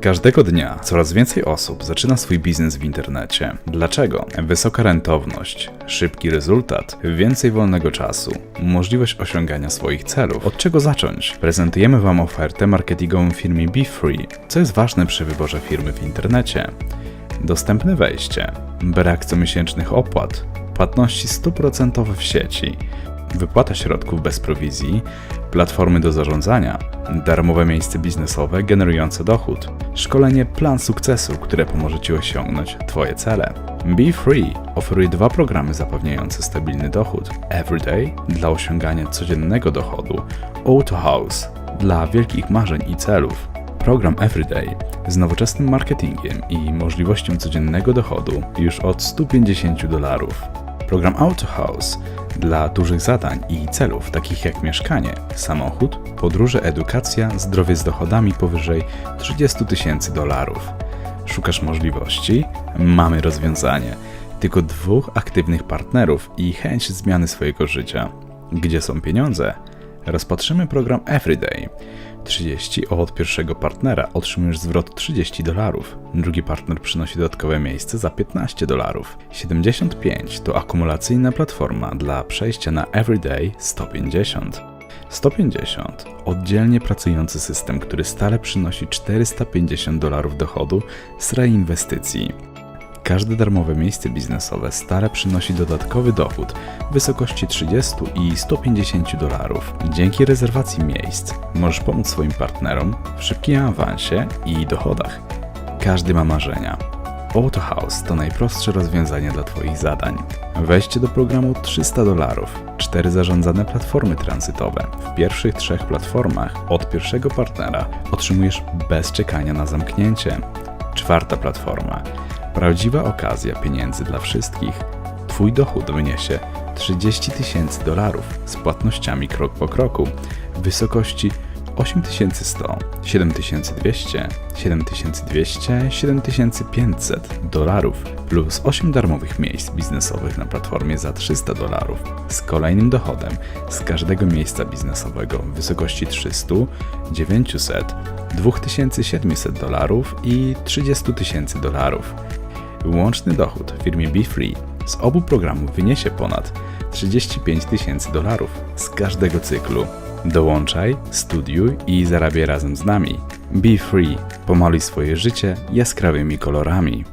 Każdego dnia coraz więcej osób zaczyna swój biznes w internecie. Dlaczego? Wysoka rentowność, szybki rezultat, więcej wolnego czasu, możliwość osiągania swoich celów. Od czego zacząć? Prezentujemy Wam ofertę marketingową firmy BeFree, co jest ważne przy wyborze firmy w internecie. Dostępne wejście, brak comiesięcznych opłat, płatności 100% w sieci, wypłata środków bez prowizji, platformy do zarządzania, darmowe miejsce biznesowe generujące dochód, szkolenie Plan Sukcesu, które pomoże Ci osiągnąć Twoje cele. Be Free oferuje dwa programy zapewniające stabilny dochód: Everyday dla osiągania codziennego dochodu, Auto House dla wielkich marzeń i celów. Program Everyday z nowoczesnym marketingiem i możliwością codziennego dochodu już od 150 dolarów. Program Auto House dla dużych zadań i celów takich jak mieszkanie, samochód, podróże, edukacja, zdrowie z dochodami powyżej 30 tysięcy dolarów. Szukasz możliwości? Mamy rozwiązanie. Tylko dwóch aktywnych partnerów i chęć zmiany swojego życia. Gdzie są pieniądze? Rozpatrzymy program Everyday. 30 od pierwszego partnera otrzymujesz zwrot 30 dolarów. Drugi partner przynosi dodatkowe miejsce za 15 dolarów. 75 to akumulacyjna platforma dla przejścia na Everyday 150. 150 oddzielnie pracujący system, który stale przynosi 450 dolarów dochodu z reinwestycji. Każde darmowe miejsce biznesowe stale przynosi dodatkowy dochód w wysokości 30 i 150 dolarów. Dzięki rezerwacji miejsc możesz pomóc swoim partnerom w szybkim awansie i dochodach. Każdy ma marzenia. Auto House to najprostsze rozwiązanie dla Twoich zadań. Wejście do programu 300 dolarów, cztery zarządzane platformy tranzytowe. W pierwszych trzech platformach od pierwszego partnera otrzymujesz bez czekania na zamknięcie. Czwarta platforma. Prawdziwa okazja pieniędzy dla wszystkich. Twój dochód wyniesie 30 tysięcy dolarów z płatnościami krok po kroku w wysokości 8100, 7200, 7200, 7500 dolarów plus 8 darmowych miejsc biznesowych na platformie za 300 dolarów z kolejnym dochodem z każdego miejsca biznesowego w wysokości 300, 900, 2700 dolarów i 30 tysięcy dolarów. Łączny dochód w firmie BeFree z obu programów wyniesie ponad 35 tysięcy dolarów z każdego cyklu. Dołączaj, studiuj i zarabiaj razem z nami. Be Free. Pomaluj swoje życie jaskrawymi kolorami.